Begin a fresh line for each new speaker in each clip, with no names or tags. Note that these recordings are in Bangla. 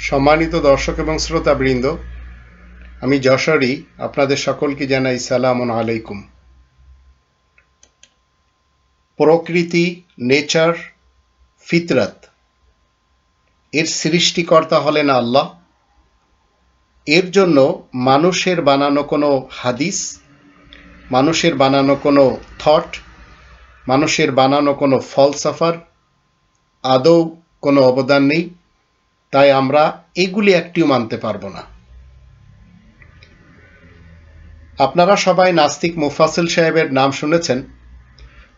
সম্মানিত দর্শক এবং শ্রোতাবৃন্দ, আমি যশোরী, আপনাদের সকলকে জানাই সালাম আলাইকুম। প্রকৃতি, নেচার, ফিতরত, এর সৃষ্টিকর্তা হলেন আল্লাহ। এর জন্য মানুষের বানানো কোনো হাদিস, মানুষের বানানো কোনো থট মানুষের বানানো কোনো ফলসাফার আদৌ কোনো অবদান নেই। তাই আমরা এগুলি একটিও মানতে পারব না। আপনারা সবাই নাস্তিক মুফাসিল সাহেবের নাম শুনেছেন।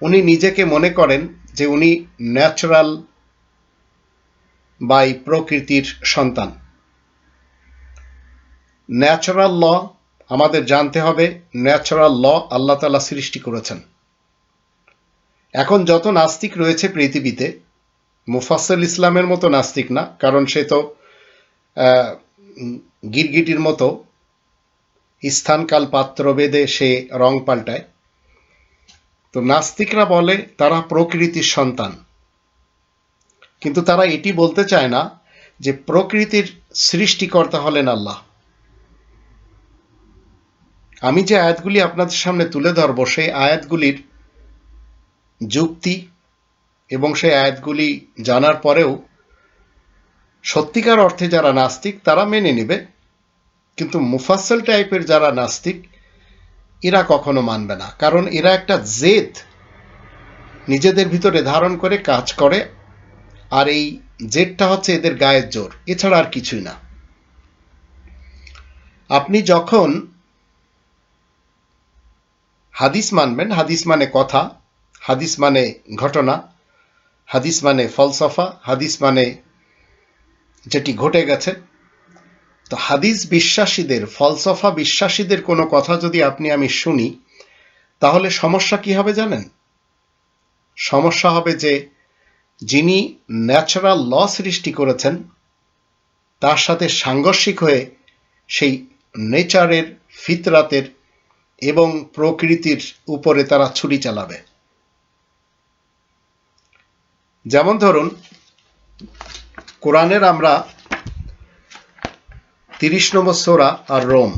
উনি নিজেকে মনে করেন যে উনি ন্যাচারাল বাই প্রকৃতির সন্তান। ন্যাচারাল ল আমাদের জানতে হবে, ন্যাচারাল ল আল্লাহ তালা সৃষ্টি করেছেন। এখন যত নাস্তিক রয়েছে পৃথিবীতে মুফাসল ইসলামের মতো নাস্তিক না, কারণ সে তো গিরগিটির মতো স্থানকাল পাত্র বেদে সে রং পাল্টায়। তো নাস্তিকরা বলে তারা প্রকৃতির সন্তান। কিন্তু তারা এটি বলতে চায় না যে প্রকৃতির সৃষ্টিকর্তা হলেন আল্লাহ। আমি যে আয়াতগুলি আপনাদের সামনে তুলে ধরব, সেই আয়াতগুলির যুক্তি এবং সেই আয়াতগুলি জানার পরেও সত্যিকার অর্থে যারা নাস্তিক, তারা মেনে নেবে। কিন্তু মুফাসল টাইপের যারা নাস্তিক, এরা কখনো মানবে না। কারণ এরা একটা জেদ। নিজেদের ভিতরে ধারণ করে কাজ করে, আর এই জেদটা হচ্ছে এদের গায়ের জোর। এছাড়া আর কিছুই না। আপনি যখন হাদিস মানবেন, হাদিস মানে কথা, হাদিস মানে ঘটনা হাদিস মানে ফলসফা, হাদিস মানে যেটি ঘটে গেছে। তো হাদিস বিশ্বাসীদের, ফলসফা বিশ্বাসীদের কোনো কথা যদি আপনি আমি শুনি, তাহলে সমস্যা কি হবে জানেন? সমস্যা হবে যে যিনি ন্যাচারাল ল সৃষ্টি করেছেন, তার সাথে সাংঘর্ষিক হয়ে সেই নেচারের ফিতরাতের এবং প্রকৃতির উপরে তারা ছুরি চালাবে। যেমন ধরুন, কোরআনের আমরা তিরিশ নম্বর সোরা আর রোম।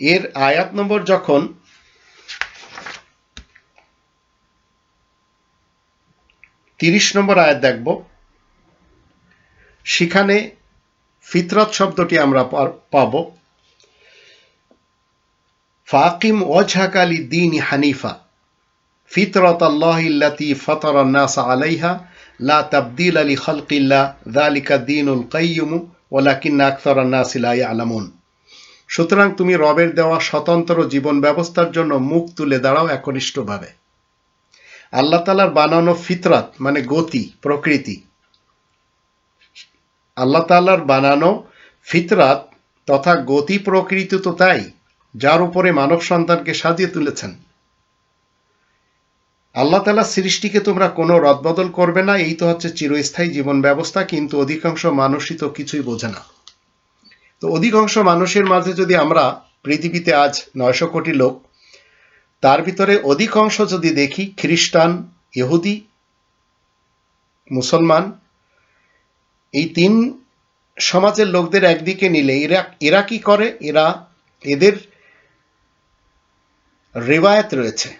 এর আয়াত নম্বর যখন তিরিশ নম্বর আয়াত দেখব, সেখানে ফিতরত শব্দটি আমরা পাব, ফাকিম ওয়াজহাকালি দিন হানিফা। ফিতরত দিন উল কাইমু ওলাকিন আখতর সুতরাং তুমি রবের দেওয়া স্বতন্ত্র জীবন ব্যবস্থার জন্য মুখ তুলে দাঁড়াও একনিষ্ঠভাবে। আল্লাহ তালার বানানো ফিতরাত মানে গতি, প্রকৃতি। আল্লাহ তালার বানানো ফিতরাত তথা গতি প্রকৃতি তো তাই, যার উপরে মানব সন্তানকে সাজিয়ে তুলেছেন। আল্লাহ তালা সৃষ্টিকে তোমরা কোনো রদবদল করবে না, এই তো হচ্ছে চিরস্থায়ী জীবন ব্যবস্থা, কিন্তু অধিকাংশ মানুষই তো কিছুই বোঝে না। তো অধিকাংশ মানুষের মাঝে যদি আমরা পৃথিবীতে আজ নয়শো কোটি লোক, তার ভিতরে অধিকাংশ যদি দেখি খ্রিস্টান, ইহুদি, মুসলমান, এই তিন সমাজের লোকদের একদিকে নিলে এরা এরা কি করে? এরা এদের রেওয়ায়ত রয়েছে।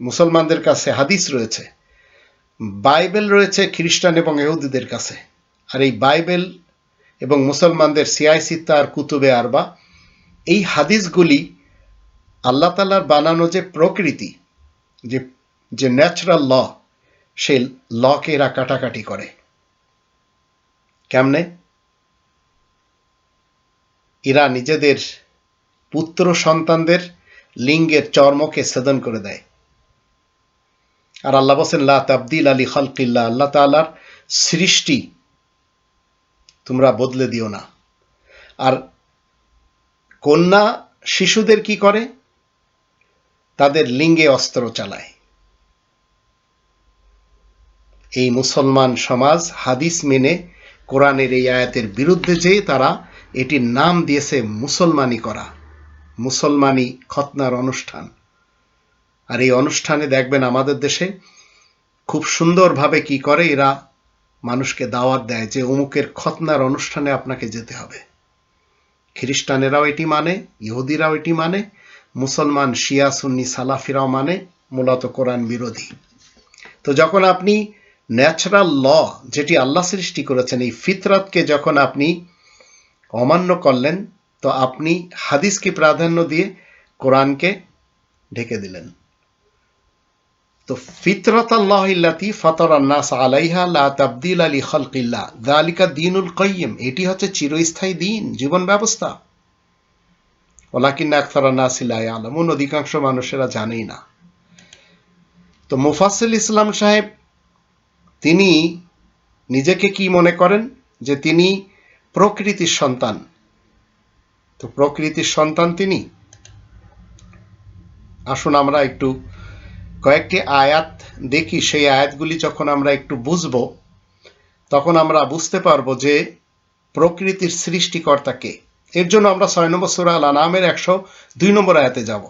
মুসলমানদের কাছে হাদিস রয়েছে। বাইবেল রয়েছে খ্রিস্টান এবং ইহুদিদের কাছে। আর এই বাইবেল এবং মুসলমানদের সিয়াই সিত্তা আর কুতুবে আরবা, এই হাদিসগুলি আল্লাহ তালার বানানো যে প্রকৃতি, যে যে ন্যাচারাল ল সেই লকে এরা কাটাকাটি করে। কেমনে? এরা নিজেদের পুত্র সন্তানদের লিঙ্গের চর্মকে সেদন করে দেয়। আর আল্লাহ বসেন লা আলী খালকিল্লা আল্লাহ তালার সৃষ্টি তোমরা বদলে দিও না। আর কন্যা শিশুদের কি করে? তাদের লিঙ্গে অস্ত্র চালায়। এই মুসলমান সমাজ হাদিস মেনে কোরআনের এই আয়াতের বিরুদ্ধে যেয়ে তারা এটির নাম দিয়েছে মুসলমানি করা, মুসলমানি খতনার অনুষ্ঠান। আর এই অনুষ্ঠানে দেখবেন আমাদের দেশে খুব সুন্দরভাবে কি করে এরা মানুষকে দাওয়াত দেয় যে অমুকের খতনার অনুষ্ঠানে আপনাকে যেতে হবে। খ্রিস্টানেরাও এটি মানে ইহুদিরাও এটি মানে মুসলমান, শিয়া, সুন্নি, সালাফিরাও মানে মূলত কোরআন বিরোধী। তো যখন আপনি ন্যাচারাল ল যেটি আল্লাহ সৃষ্টি করেছেন, এই ফিতরাতকে যখন আপনি অমান্য করলেন, তো আপনি হাদিসকে প্রাধান্য দিয়ে কোরআনকে ঢেকে দিলেন। তো ফিতরত আল্লাহ ইল্লাতি ফতর আন্নাস আলাইহা লা তাবদিল আলী খলকিল্লা দালিকা দিনুল কয়্যম এটি হচ্ছে চিরস্থায়ী দিন, জীবন ব্যবস্থা। ওলাকিন আলমুন অধিকাংশ মানুষেরা জানেই না। তো মুফাসিল ইসলাম সাহেব, তিনি নিজেকে কি মনে করেন? যে তিনি প্রকৃতির সন্তান। তো প্রকৃতির সন্তান তিনি। আসুন আমরা একটু কয়েকটি আয়াত দেখি, সেই আয়াতগুলি যখন আমরা একটু বুঝব, তখন আমরা বুঝতে পারব যে প্রকৃতির সৃষ্টিকর্তাকে এর জন্য আমরা ছয় নম্বর সুরা আল আনামের একশো দুই নম্বর আয়াতে যাব।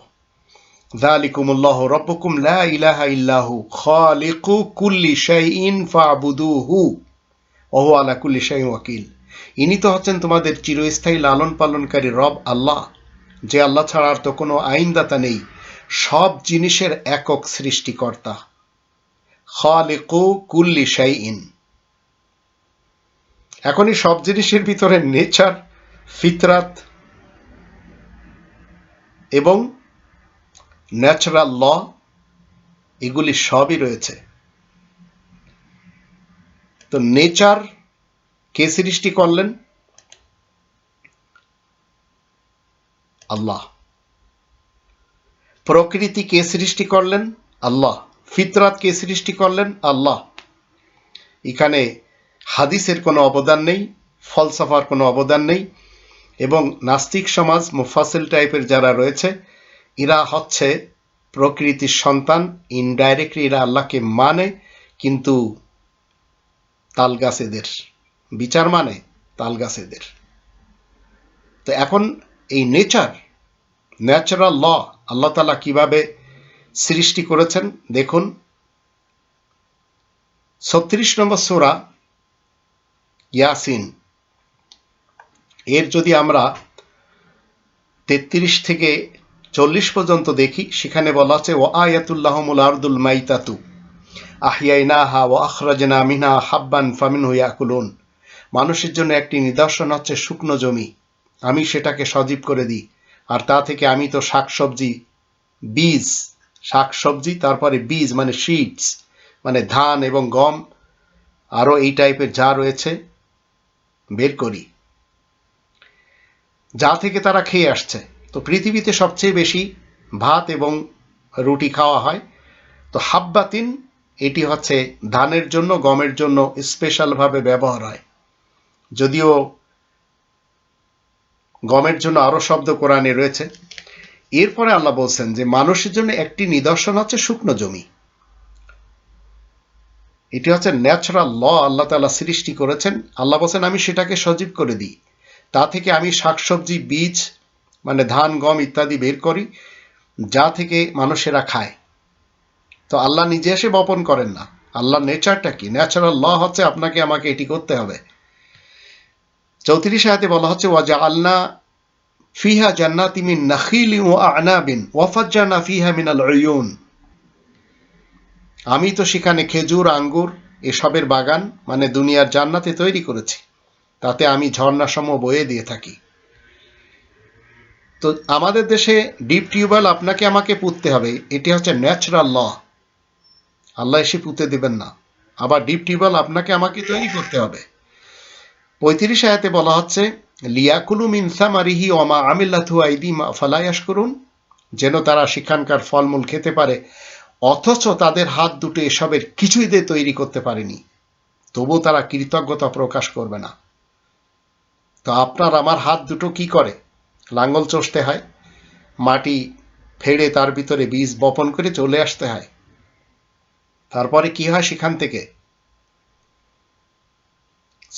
যালিকুমুল্লাহ রব্বকুম লা ইলাহা ইল্লাহু খালিকু কুল্লি শাইইন ফাবুদুহু ওহু আলা কুল্লি শাইইন ওয়াকিল। ইনি তো হচ্ছেন তোমাদের চিরস্থায়ী লালন পালনকারী রব আল্লাহ, যে আল্লাহ ছাড়া আর তো কোনো আইনদাতা নেই। সব জিনিসের একক সৃষ্টিকর্তা। খালিকু কুল্লি শাইইন। এখনই সব জিনিসের ভিতরে নেচার, ফিতরাত এবং ন্যাচারাল ল এগুলি সবই রয়েছে। তো নেচার কে সৃষ্টি করলেন? আল্লাহ। প্রকৃতি কে সৃষ্টি করলেন? আল্লাহ। ফিতরাত কে সৃষ্টি করলেন? আল্লাহ। এখানে হাদিসের কোনো অবদান নেই, ফলসাফার কোনো অবদান নেই, এবং নাস্তিক সমাজ মুফাসিল টাইপের যারা রয়েছে, এরা হচ্ছে প্রকৃতির সন্তান। ইনডাইরেক্টলি এরা আল্লাহকে মানে কিন্তু তালগাছ এদের। বিচার মানে তালগাছ এদের। তো এখন এই নেচার ন্যাচারাল ল আল্লাহ তালা কীভাবে সৃষ্টি করেছেন? দেখুন। ছত্রিশ নম্বর সোরা ইয়াসিন। এর যদি আমরা তেত্রিশ থেকে চল্লিশ পর্যন্ত দেখি, সেখানে বলা আছে ও আয়াতুল্লাহমুল আরদুল মাইতাতু। আহিয়াইনাহা ও আখরাজনা মিনা হাব্বান ফামিন হুয়াকুলুন মানুষের জন্য একটি নিদর্শন হচ্ছে শুকনো জমি। আমি সেটাকে সজীব করে দিই। আর তা থেকে আমি তো শাকসবজি, বীজ, শাকসবজি, তারপরে বীজ মানে সিডস মানে ধান এবং গম আরও এই টাইপের যা রয়েছে বের করি। যা থেকে তারা খেয়ে আসছে। তো পৃথিবীতে সবচেয়ে বেশি ভাত এবং রুটি খাওয়া হয়। তো হাব্বাতিন, এটি হচ্ছে ধানের জন্য, গমের জন্য স্পেশালভাবে ব্যবহার হয়। যদিও গমের জন্য আরও শব্দ কোরআনে রয়েছে। এরপরে আল্লাহ বলছেন যে, মানুষের জন্য একটি নিদর্শন হচ্ছে শুকনো জমি। এটি হচ্ছে ন্যাচারাল ল আল্লাহ তালা সৃষ্টি করেছেন। আল্লাহ বলছেন, আমি সেটাকে সজীব করে দিই। তা থেকে আমি শাকসবজি, বীজ মানে ধান, গম ইত্যাদি বের করি, যা থেকে মানুষেরা খায়। তো আল্লাহ নিজে এসে বপন করেন না। আল্লাহ নেচারটা কি? ন্যাচারাল ল হচ্ছে আপনাকে আমাকে এটি করতে হবে। চৌত্রিশ আয়াতে বলা হচ্ছে ওয়াজা আল্লাহ ফিহা জান্নাতি মিন নাখিলি ও আনাবিন ওয়াফাজ্জানা ফিহা মিনাল উয়ুন। আমি তো সেখানে খেজুর, আঙ্গুর, এসবের বাগান মানে দুনিয়ার জান্নাতে তৈরি করেছি। তাতে আমি ঝর্ণাসমূহ বয়ে দিয়ে থাকি। তো আমাদের দেশে ডিপ টিউবওয়েল আপনাকে আমাকে পুঁততে হবে। এটি হচ্ছে ন্যাচারাল ল। আল্লাহ এসে পুঁতে দেবেন না। আবার ডিপ টিউবওয়েল আপনাকে আমাকে তৈরি করতে হবে। পঁয়ত্রিশ আয়াতে বলা হচ্ছে, লিয়াকুলু মিনসামারিহি ওমা আমিল্লাথু আইদি ফালায়াস করুন যেন তারা সেখানকার ফলমূল খেতে পারে, অথচ তাদের হাত দুটো এসবের কিছুই দিয়ে তৈরি করতে পারেনি। তবু তারা কৃতজ্ঞতা প্রকাশ করবে না। তো আপনার আমার হাত দুটো কি করে? লাঙ্গল চষতে হয়, মাটি ফেড়ে তার ভিতরে বীজ বপন করে চলে আসতে হয়। তারপরে কি হয় সেখান থেকে?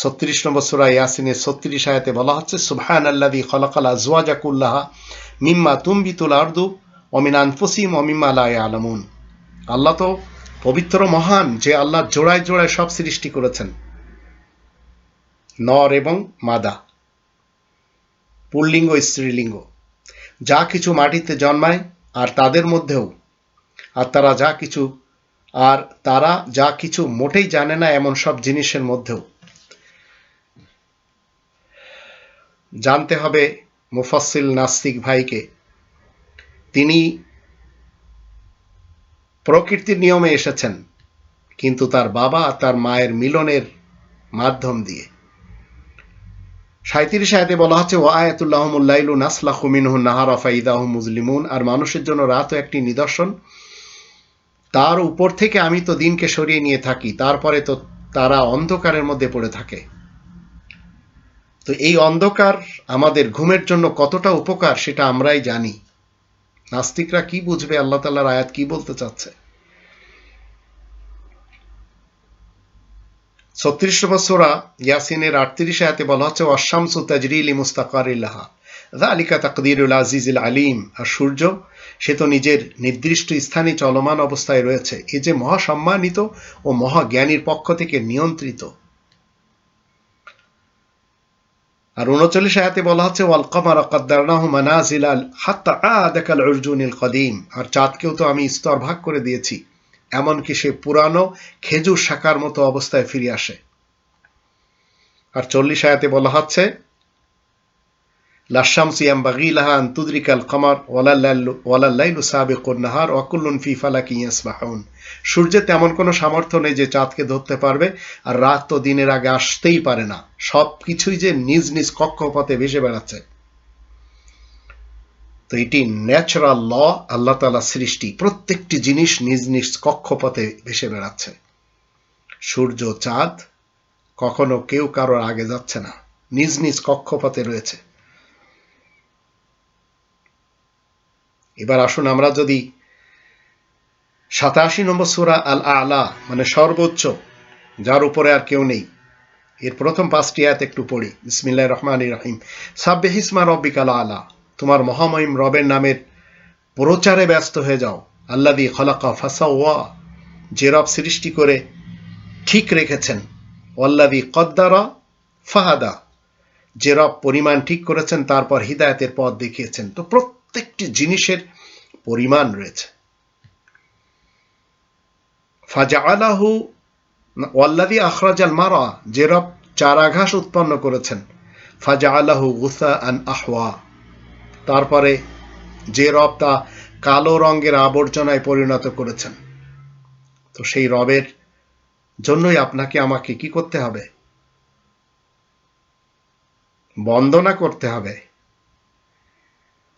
ছত্রিশ নম্বর সুরা ইয়াসিনের ছত্রিশ আয়াতে বলা হচ্ছে সুবহান আল্লাদি খলাকাল আজওয়াজা কুল্লাহা মিম্মা তুমবিতুল আর্দু অমিন আনফুসিম অমিম্মা লা আলমুন আল্লাহ তো পবিত্র মহান, যে আল্লাহ জোড়ায় জোড়ায় সব সৃষ্টি করেছেন। নর এবং মাদা, পুল্লিঙ্গ স্ত্রীলিঙ্গ। যা কিছু মাটিতে জন্মায় আর তাদের মধ্যেও, আর তারা যা কিছু, আর তারা যা কিছু মোটেই জানে না এমন সব জিনিসের মধ্যেও। জানতে হবে মুফাসিল নাস্তিক ভাইকে। তিনি প্রকৃতির নিয়মে এসেছেন, কিন্তু তার বাবা তার মায়ের মিলনের মাধ্যম দিয়ে। সাঁত্রিশ আয়াতে বলা হচ্ছে ও আয়াতুল্লাহমুল্লাইলু নাসলাহু মিনহু নাহার ফাইদাহু মুজলিমুন। আর মানুষের জন্য রাতও একটি নিদর্শন। তার উপর থেকে আমি তো দিনকে সরিয়ে নিয়ে থাকি, তারপরে তো তারা অন্ধকারের মধ্যে পড়ে থাকে। তো এই অন্ধকার আমাদের ঘুমের জন্য কতটা উপকার সেটা আমরাই জানি। নাস্তিকরা কি বুঝবে? আল্লাহ তাল্লাহর আয়াত কি বলতে চাচ্ছে? ছত্রিশ নম্বর সোরা ইয়াসিনের আটত্রিশ আয়াতে বলা হচ্ছে অশামসু তাজরিল মুস্তাকারিল্লাহা আলিকা তাকদিরুল আজিজুল আলিম। আর সূর্য, সে তো নিজের নির্দিষ্ট স্থানে চলমান অবস্থায় রয়েছে। এ যে মহাসম্মানিত ও মহাজ্ঞানীর পক্ষ থেকে নিয়ন্ত্রিত। আর উনচল্লিশ আয়াতে বলা হচ্ছে, ওয়াল কমার কদ্দারনাহ মানাজিল আল হাত্তা আদাকাল অর্জুনিল কদিম। আর চাঁদকেও তো আমি স্তর ভাগ করে দিয়েছি, এমনকি সে পুরানো খেজুর শাখার মতো অবস্থায় ফিরে আসে। আর চল্লিশ আয়াতে বলা হচ্ছে লাশাম সিয়াম বাগিলাহা তুদরিকাল কমার ওয়ালাল্লাইলু সাবিকুন নাহার ওয়াকুল্লুন ফি ফালাকি ইয়াসবাহুন। সূর্যের তেমন কোনো সামর্থ্য নেই যে চাঁদকে ধরতে পারবে, আর রাত তো দিনের আগে আসতেই পারে না। সব কিছুই যে নিজ নিজ কক্ষপথে ভেসে বেড়াচ্ছে। তো এটি ন্যাচারাল ল আল্লাহ তালা সৃষ্টি, প্রত্যেকটি জিনিস নিজ নিজ কক্ষপথে ভেসে বেড়াচ্ছে। সূর্য, চাঁদ, কখনো কেউ কারোর আগে যাচ্ছে না। নিজ নিজ কক্ষপথে রয়েছে। এবার আসুন আমরা যদি সাতাশি নম্বর সুরা আল আলা মানে সর্বোচ্চ, যার উপরে আর কেউ নেই। এর প্রথম পাঁচটি আয়াত একটু পড়ি। বিসমিল্লাহ রহমান রাহিম। সাব্বে হিসমা রব্বিকাল আলা, তোমার মহামহিম রবের নামের প্রচারে ব্যস্ত হয়ে যাও। আল্লাদি খলাকা ফাসা ওয়া যে রব সৃষ্টি করে ঠিক রেখেছেন। ওয়াল্লাদি কদ্দারা ফাহাদা, যে রব পরিমাণ ঠিক করেছেন, তারপর হৃদায়তের পথ দেখিয়েছেন। তো প্রত্যেকটি জিনিসের পরিমাণ রয়েছে। ফাজা আলাহু ওয়াল্লাদি আখরাজাল মারা, যে রব চারাঘাস উৎপন্ন করেছেন। ফাজা আলাহু গুসা আন আহওয়া, তারপরে যে রব তা কালো রঙের আবর্জনায় পরিণত করেছেন। তো সেই রবের জন্যই আপনাকে আমাকে কি করতে হবে? বন্দনা করতে হবে।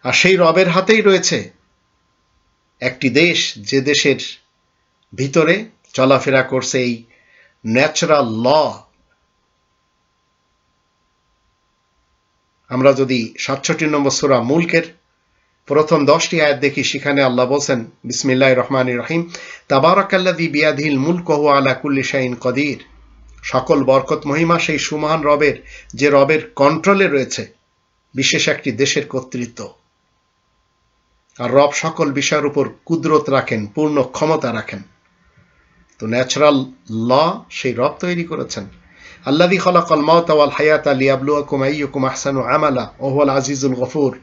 আর সেই রবের হাতেই রয়েছে একটি দেশ যে দেশের ভিতরে চলাফেরা করছে এই ন্যাচারাল ল আমরা যদি সাতষট্টি নম্বর সুরা মুলকের প্রথম দশটি আয়াত দেখি, সেখানে আল্লাহ বলছেন বিসমিল্লাহ রহমান রহিম তাবারাকাল্লাদি বিয়াধিল মুলকহু আলা কুল্লি শাইন কদির। সকল বরকত, মহিমা সেই সুমহান রবের, যে রবের কন্ট্রোলে রয়েছে, বিশেষ একটি দেশের কর্তৃত্ব। আর রব সকল বিষয়ের উপর কুদরত রাখেন, পূর্ণ ক্ষমতা রাখেন। তো ন্যাচারাল ল সেই রব তৈরি করেছেন। আল্লাদি খলাকল মাউত ওয়াল হায়াত লিয়াবলুয়াকুম আইয়ুকুম আহসানু আমালা, ওহুয়াল আজিজুল গফুর।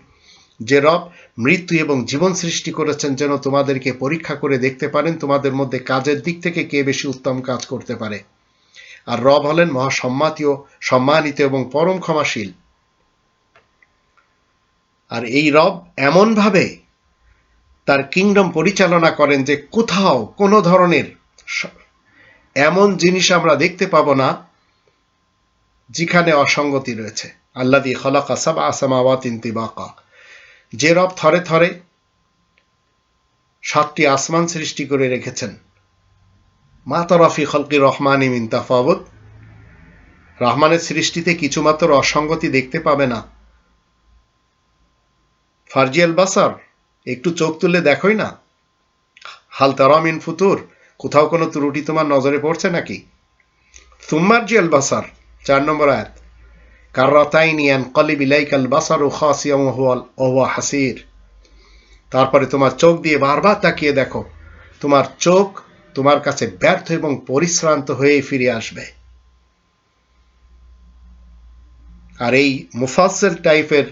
যে রব মৃত্যু এবং জীবন সৃষ্টি করেছেন যেন তোমাদেরকে পরীক্ষা করে দেখতে পারেন, তোমাদের মধ্যে কাজের দিক থেকে কে বেশি উত্তম কাজ করতে পারে। আর রব হলেন মহাসম্মাতীয়, সম্মানিত এবং পরম ক্ষমাশীল। আর এই রব এমনভাবে তার কিংডম পরিচালনা করেন যে কোথাও কোনো ধরনের এমন জিনিস আমরা দেখতে পাব না যেখানে অসঙ্গতি রয়েছে। আল্লা দিয়ে খলাকা সাব আসামাওয়াতিন তিবাকা। যে রব থরে থরে সাতটি আসমান সৃষ্টি করে রেখেছেন। মা তরফি খলকি রহমান ইমিন রহমানের সৃষ্টিতে কিছুমাত্র অসঙ্গতি দেখতে পাবে না। ফার্জিয়াল বাসার একটু চোখ তুলে দেখোই না? হাল তারামিন ফুতুর, কোথাও কোনো ত্রুটি তোমার নজরে পড়ছে নাকি? তুম্মার্জিয়াল বাসার, চার নম্বর আয়াত। কার্রাতাইনি আন কলিব ইলাইকাল বাসার ও খাসিয়াম ওহুয়া হাসির। তারপরে তোমার চোখ দিয়ে বারবার তাকিয়ে দেখো, তোমার চোখ তোমার কাছে ব্যর্থ এবং পরিশ্রান্ত হয়ে ফিরে আসবে। আর এই মুফাসেল টাইপের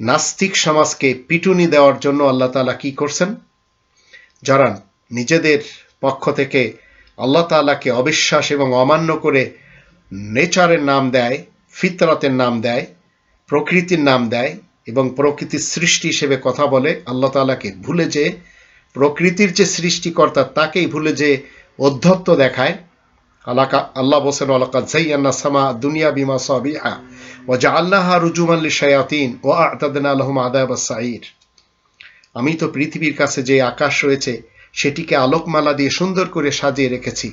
নাস্তিক সমাজকে পিটুনি দেওয়ার জন্য আল্লাহ তালা কি করছেন? যারা নিজেদের পক্ষ থেকে আল্লাহ তালাকে অবিশ্বাস এবং অমান্য করে নেচারের নাম দেয়, ফিতরতের নাম দেয়, প্রকৃতির নাম দেয় এবং প্রকৃতির সৃষ্টি হিসেবে কথা বলে, আল্লাহ তালাকে ভুলে যে প্রকৃতির যে সৃষ্টিকর্তা তাকেই ভুলে যে অধ্যত্ত দেখায় আল্লাহ বসেন আলাকা জাইয়ান্না সামা দুনিয়া বিমা সাবিহা ও যা আল্লাহ শায়াতিন ও আতাদিন আলহম আদাব সাইর আমি তো পৃথিবীর কাছে যে আকাশ রয়েছে, সেটিকে আলোকমালা দিয়ে সুন্দর করে সাজিয়ে রেখেছি,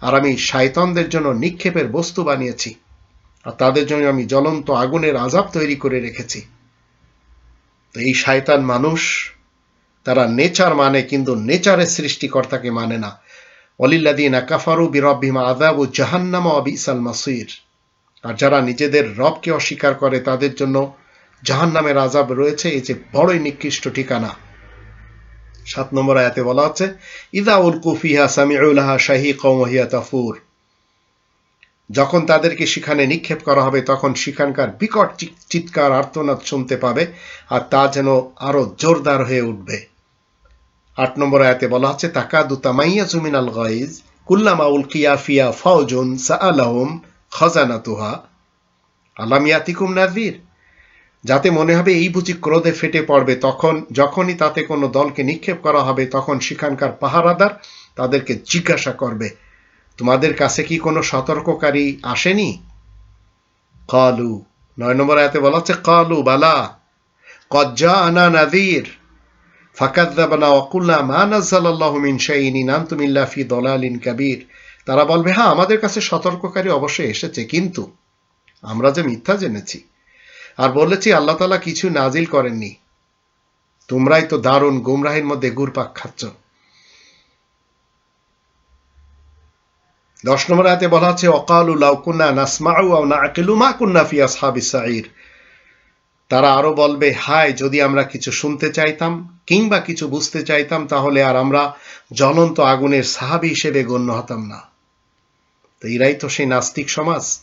আর আমি শায়তনদের জন্য নিক্ষেপের বস্তু বানিয়েছি, আর তাদের জন্য আমি জ্বলন্ত আগুনের আজাব তৈরি করে রেখেছি। তো এই শায়তান মানুষ, তারা নেচার মানে কিন্তু নেচারের সৃষ্টিকর্তাকে মানে না। অলিল্লাদিন কাফারু বিরব্বিমা আদাবু জাহান্নামা অবিসাল মাসির। আর যারা নিজেদের রবকে অস্বীকার করে, তাদের জন্য জাহান্নামের আজাব রয়েছে। এই যে বড়ই নিকৃষ্ট ঠিকানা। সাত নম্বর আয়াতে বলা হচ্ছে ইদা উল কুফিহা সামিউলাহা শাহি কৌমহিয়া তাফুর। যখন তাদেরকে সেখানে নিক্ষেপ করা হবে, তখন সেখানকার বিকট চিৎকার, আর্তনাদ শুনতে পাবে, আর তা যেন আরও জোরদার হয়ে উঠবে। আট নম্বর আয়াতে বলা হচ্ছে তাকাদু তামাইয়া জুমিন আল গাইজ, কুল্লামা উল কিয়াফিয়া ফাউজুন সাআলাহুম খাজানাতুহা। আলাম ইয়াতিকুম নাজির যাতে মনে হবে এই বুঝি ক্রোধে ফেটে পড়বে, তখন যখনই তাতে কোনো দলকে নিক্ষেপ করা হবে, তখন সেখানকার পাহারাদার তাদেরকে জিজ্ঞাসা করবে, তোমাদের কাছে কি কোনো সতর্ককারী আসেনি? কালু, নয় নম্বর আয়াতে বলা হচ্ছে কালু বালা, কজ্জা আনা নাদির ফাকাদ্দাবানা ওয়াকুল্লা মা নাজ্জালাল্লাহু মিন শাইইন ইন ইল্লা ফি দালালিন কাবীর। তারা বলবে হ্যাঁ আমাদের কাছে সতর্ককারী অবশ্যই এসেছে, কিন্তু আমরা যে মিথ্যা জেনেছি আর বলেছি, আল্লাহ তালা কিছু নাজিল করেননি। তোমরাই তো দারুণ গুমরাহির মধ্যে গুরপাক খাচ্ছ। দশ নম্বর আয়তে বলা আছে অকালু লাউকুন্না নাসমাউ না আকিলু মা কুন্না ফি আসহাবি সাইর তারা আরও বলবে, হায়, যদি আমরা কিছু শুনতে চাইতাম কিংবা কিছু বুঝতে চাইতাম, তাহলে আর আমরা জ্বলন্ত আগুনের সাহাবি হিসেবে গণ্য হতাম না। তো এরাই তো সেই নাস্তিক সমাজ।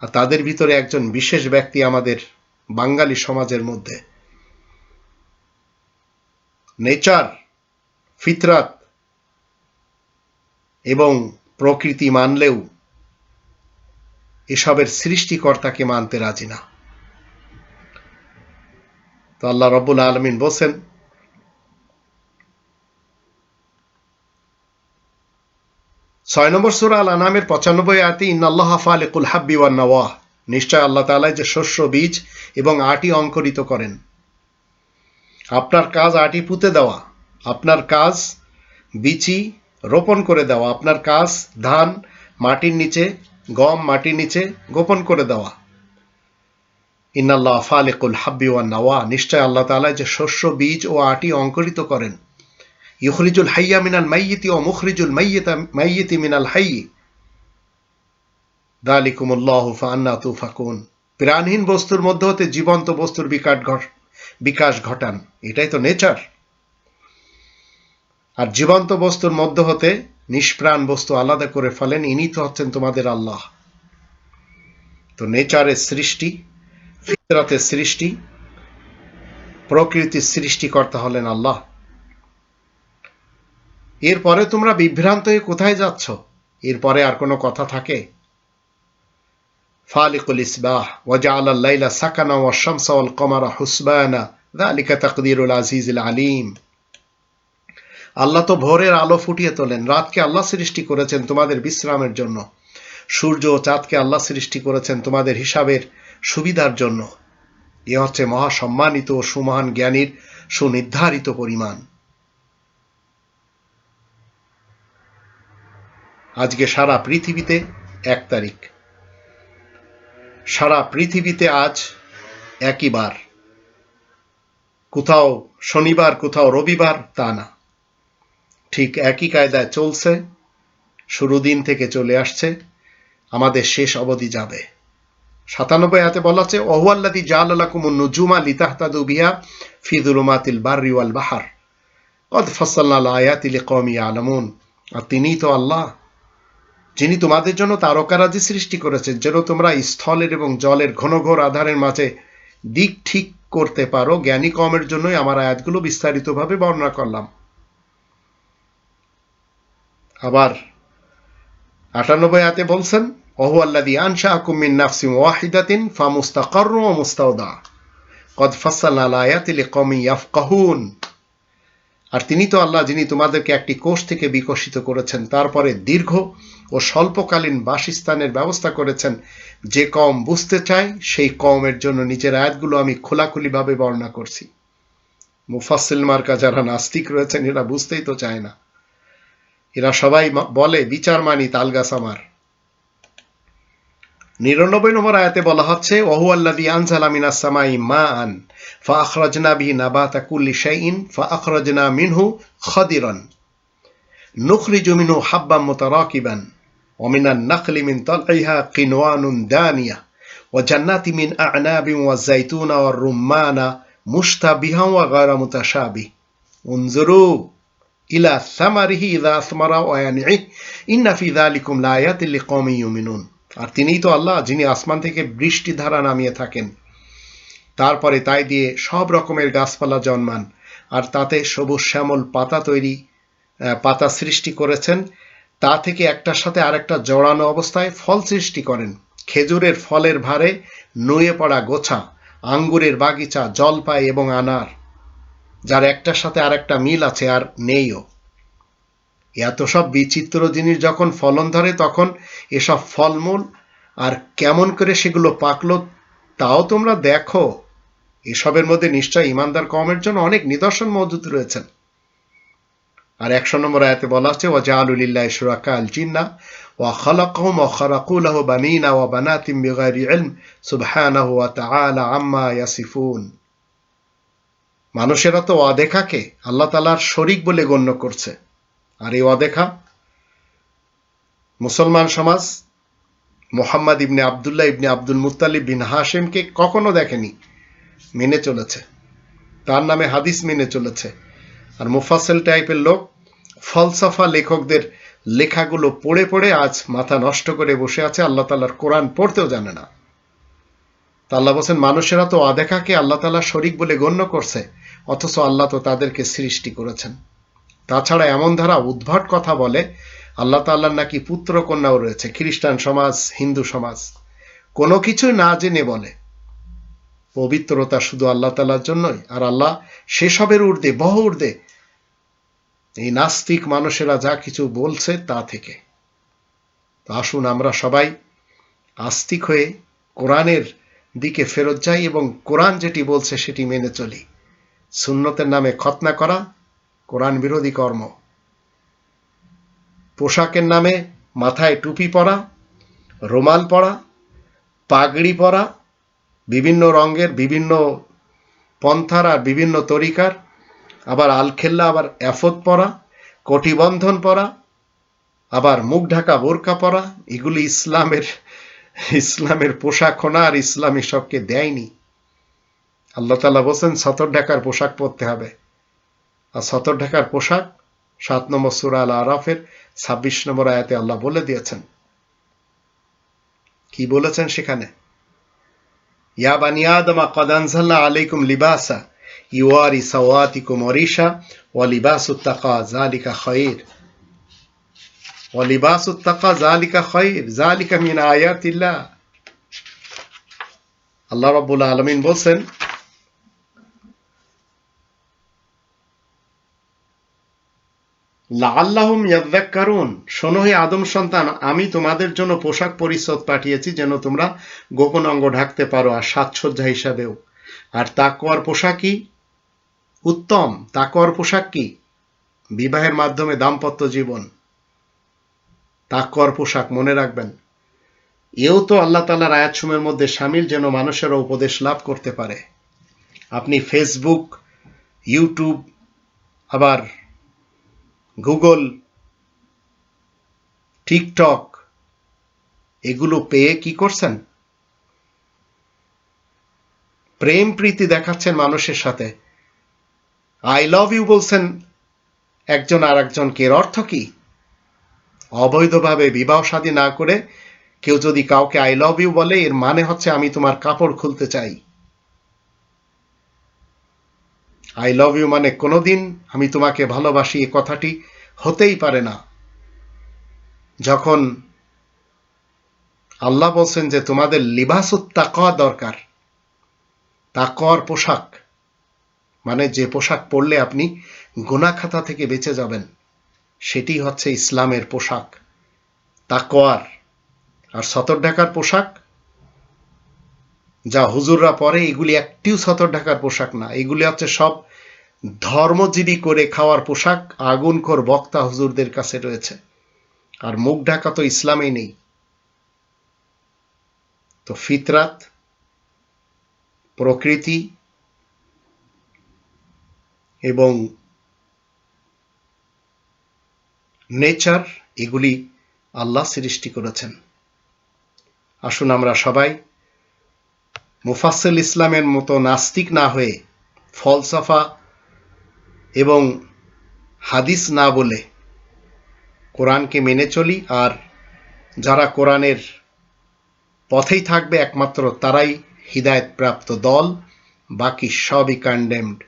আর তাদের ভিতরে একজন বিশেষ ব্যক্তি আমাদের বাঙালি সমাজের মধ্যে। নেচার, ফিতরাত এবং প্রকৃতি মানলেও এসবের সৃষ্টিকর্তাকে মানতে রাজি না। তো আল্লাহ রব্বুল আলমিন বলছেন, ছয় নম্বর সুরা আল আনামের পঁচানব্বই আয়াতে, ইন্নাল্লাহ ফালেকুল হাব্বি ওয়ান নওয়াহ। নিশ্চয় আল্লাহ তালা যে শস্য, বীজ এবং আটি অঙ্কুরিত করেন। আপনার কাজ আটি পুঁতে দেওয়া, আপনার কাজ বিচি রোপণ করে দেওয়া, আপনার কাজ ধান মাটির নিচে, গম মাটির নিচে গোপন করে দেওয়া। ইন্নাল্লাহ ফালেকুল হাব্বি ওয়ান নওয়া। নিশ্চয় আল্লাহ তালা যে শস্য, বীজ ও আটি অঙ্কুরিত করেন। ইখরিজুল হাইয়া মিনাল মাইয়িতি ও মুখরিজুল মাইয়িতা, মাইয়িতি মিনাল হাইয়ি দালিকুমুল্লাহ ফান্না তুফাকুন। প্রাণহীন বস্তুর মধ্যে হতে জীবন্ত বস্তুর বিকাশ ঘট, বিকাশ ঘটান। এটাই তো নেচার। আর জীবন্ত বস্তুর মধ্য হতে নিষ্প্রাণ বস্তু আলাদা করে ফেলেন ইনি তো হচ্ছেন তোমাদের আল্লাহ। তো নেচারের সৃষ্টি ফিতরাতের সৃষ্টি, প্রকৃতির সৃষ্টিকর্তা হলেন আল্লাহ। এরপরে তোমরা বিভ্রান্ত হয়ে কোথায় যাচ্ছ? এরপরে আর কোনো কথা থাকে? ফালিকুল ইসবাহ, ওয়াজআল আল-লাইলা সাকানা ওয়াশ-শামসা ওয়াল-কমারা হুসবানা, যালিকা তাকদীরুল আজিজিল আলিম। আল্লাহ তো ভোরের আলো ফুটিয়ে তোলেন, রাতকে আল্লাহ সৃষ্টি করেছেন তোমাদের বিশ্রামের জন্য। সূর্য ও চাঁদকে আল্লাহ সৃষ্টি করেছেন তোমাদের হিসাবের সুবিধার জন্য। এ হচ্ছে মহাসম্মানিত ও সুমহান জ্ঞানীর সুনির্ধারিত পরিমাণ। আজকে সারা পৃথিবীতে এক তারিখ। সারা পৃথিবীতে আজ একই বার। কোথাও শনিবার, কোথাও রবিবার তা না। ঠিক একই কায়দায় চলছে, শুরু দিন থেকে চলে আসছে, আমাদের শেষ অবধি যাবে। সাতানব্বই হাতে বলা আছে ওহুয়াল্লাদি জাল আলাকুমুন নুজুমা লিতাহতাদু বিহা ফি দুলুমাতিল বাররি ওয়াল বাহার। কদ ফসল্লা আয়াতিল কওমি আলামুন আর তিনিই তো আল্লাহ, যিনি তোমাদের জন্য তারকারাজি সৃষ্টি করেছেন, যেন তোমরা স্থলের এবং জলের ঘন ঘোর আধারের মাঝে দিক ঠিক করতে পারো। জ্ঞানী কমের জন্যই আমার আয়াতগুলো বিস্তারিতভাবে বর্ণনা করলাম। আবার আটানব্বই আয়াতে বলছেন আনশা আকুমিন নাফসিম ওয়াহিদাতিন ফা মুস্তাকর ও মুস্তাউদা কদ ফাসাল আয়াত কমি ইয়াফকাহুন আর তিনি তো আল্লাহ, যিনি তোমাদেরকে একটি কোষ থেকে বিকশিত করেছেন, তারপরে দীর্ঘ ও স্বল্পকালীন বাসস্থানের ব্যবস্থা করেছেন, যে কম বুঝতে চায়, সেই কমের জন্য নিজের আয়াতগুলো আমি খোলাখুলিভাবে বর্ণনা করছি। মুফাসিল মার্কা যারা নাস্তিক রয়েছেন, এরা বুঝতেই তো চায় না। এরা সবাই বলে বিচার মানি তালগাছ আমার। নিরানব্বই নম্বর আয়াতে বলা হচ্ছে ওহু আল্লাদি আনজালা মিনাস সামাই মা আন ফা আখরাজনা বিহি নাবাতা কুল্লি শাইইন ফা আখরাজনা মিনহু খাদিরান নুখরিজু মিনহু হাব্বাম মুতারাকিবান ومن النخل من طلعها قنوان دانية وجنات من أعناب والزيتون والرمان مشتبها وغير متشابه انظروا إلى ثمره إذا أثمر وينعه إن في ذلكم لآيات لقوم يؤمنون আর তিনিই তো আল্লাহ, যিনি আসমান থেকে বৃষ্টি ধারা নামিয়ে থাকেন। তারপরে তাই দিয়ে সব রকমের গাছপালা জন্মান, আর তাতে সবুজ শ্যামল পাতা তৈরি পাতা সৃষ্টি করেছেন। তা থেকে একটার সাথে আরেকটা জড়ানো অবস্থায় ফল সৃষ্টি করেন। খেজুরের ফলের ভারে নুয়ে পড়া গোছা, আঙ্গুরের বাগিচা, জলপাই এবং আনার, যার একটার সাথে আরেকটা মিল আছে আর নেইও। এত সব বিচিত্র জিনিস যখন ফলন ধরে, তখন এসব ফলমূল আর কেমন করে সেগুলো পাকলো, তাও তোমরা দেখো। এসবের মধ্যে নিশ্চয় ইমানদার কমের জন্য অনেক নিদর্শন মজুদ রয়েছেন। আর একশো নম্বর আয়াতে বলা হচ্ছে ও জাহালুলিল্লাহ সুরাকা আল জিন্না ও খালাকহম ও খারাকুলাহ বানিনা ও বানাতিম বিগারি ইলম, সুবহানাহু ওয়া তাআলা আম্মা ইয়াসিফুন। মানুষেরা তো অদেখাকে আল্লাহ তালার শরিক বলে গণ্য করছে। আর এই অদেখা মুসলমান সমাজ মোহাম্মদ ইবনে আবদুল্লাহ ইবনে আব্দুল মুতালিব বিন হাশেমকে কখনো দেখেনি, মেনে চলেছে। তার নামে হাদিস মেনে চলেছে। আর মুফাসেল টাইপের লোক, ফলসফা লেখকদের লেখাগুলো পড়ে পড়ে আজ মাথা নষ্ট করে বসে আছে, আল্লাহ তালার কোরআন পড়তেও জানে না। আল্লাহ বলছেন, মানুষেরা তো অদেখাকে আল্লাহ তালা শরিক বলে গণ্য করছে, অথচ আল্লাহ তো তাদেরকে সৃষ্টি করেছেন। তাছাড়া এমন ধারা উদ্ভট কথা বলে, আল্লাহ তাল্লাহ নাকি পুত্র কন্যাও রয়েছে, খ্রিস্টান সমাজ, হিন্দু সমাজ। কোনো কিছুই না জেনে বলে। পবিত্রতা শুধু আল্লাহ তালার জন্যই, আর আল্লাহ সেসবের ঊর্ধ্বে, বহু ঊর্ধ্বে। এই নাস্তিক মানুষেরা যা কিছু বলছে তা থেকে। আসুন আমরা সবাই আস্তিক হয়ে কোরআনের দিকে ফেরত যাই এবং কোরআন যেটি বলছে সেটি মেনে চলি। সুন্নতের নামে খতনা করা কোরআন বিরোধী কর্ম। পোশাকের নামে মাথায় টুপি পরা, রোমাল পরা, পাগড়ি পরা, বিভিন্ন রঙের বিভিন্ন পন্থার আর বিভিন্ন তরিকার, আবার আলখেল্লা, আবার এফত পরা, কটিবন্ধন পরা, আবার মুখ ঢাকা বোরকা পরা, এগুলি ইসলামের ইসলামের পোশাক আর ইসলাম এসবকে দেয়নি। আল্লাহ তালা বলছেন, সতর ঢাকার পোশাক পরতে হবে। আর সতর ঢাকার পোশাক, সাত নম্বর সুরা আল আরাফের ছাব্বিশ নম্বর আয়াতে আল্লাহ বলে দিয়েছেন। কি বলেছেন সেখানে? ইয়া বানি আদমা কদ আলাইকুম লিবাসা লিবাসুত তাকা যালিকা খায়র। তাকা যালিকা খায়র মিন আয়াতিল্লাহ। আল্লাহ রাব্বুল আলামিন বলছেন লাল্লাহুম ইয়াদ্দাক্কারুন শোনো হে আদম সন্তান, আমি তোমাদের জন্য পোশাক পরিচ্ছদ পাঠিয়েছি যেন তোমরা গোপন অঙ্গ ঢাকতে পারো আর সাজসজ্জা হিসাবেও। আর তাকওয়ার পোশাকই উত্তম। তাকওয়ার পোশাক কি? বিবাহের মাধ্যমে দাম্পত্য জীবন। তাকওয়ার পোশাক মনে রাখবেন। এও তো আল্লাহ তালার আয়াতসমের মধ্যে সামিল যেন মানুষেরা উপদেশ লাভ করতে পারে। আপনি ফেসবুক ইউটিউব আবার গুগল, টিকটক, এগুলো পেয়ে কি করছেন? প্রেম প্রীতি দেখাচ্ছেন মানুষের সাথে। আই লাভ ইউ বলছেন একজন আর একজনকে। এর অর্থ কি? অবৈধভাবে বিবাহ শাদী না করে কেউ যদি কাউকে আই লাভ ইউ বলে, এর মানে হচ্ছে আমি তোমার কাপড় খুলতে চাই। আই লাভ ইউ মানে কোনোদিন আমি তোমাকে ভালোবাসি এ কথাটি হতেই পারে না। যখন আল্লাহ বলছেন যে তোমাদের লিবাসুত তাকওয়া দরকার, তাকওয়ার পোশাক মানে যে পোশাক পরলে আপনি গুনাখাতা থেকে বেঁচে যাবেন, সেটি হচ্ছে ইসলামের পোশাক, তাকওয়ার। আর সতর ঢাকার পোশাক যা হুজুররা পরে, এগুলি একটিও সতর ঢাকার পোশাক না। এগুলি হচ্ছে সব ধর্মজীবী করে খাওয়ার পোশাক আগুনখোর বক্তা হুজুরদের কাছে রয়েছে। আর মুখ ঢাকা তো ইসলামেই নেই। তো ফিতরাত, প্রকৃতি এবং নেচার, এগুলি আল্লাহ সৃষ্টি করেছেন। আসুন আমরা সবাই মুফাসসিল ইসলামের মতো নাস্তিক না হয়ে ফলসাফা এবং হাদিস না বলে কোরআনকে মেনে চলি, আর যারা কোরআনের পথেই থাকবে একমাত্র তারাই হৃদায়তপ্রাপ্ত দল, বাকি সবই কন্ডেমড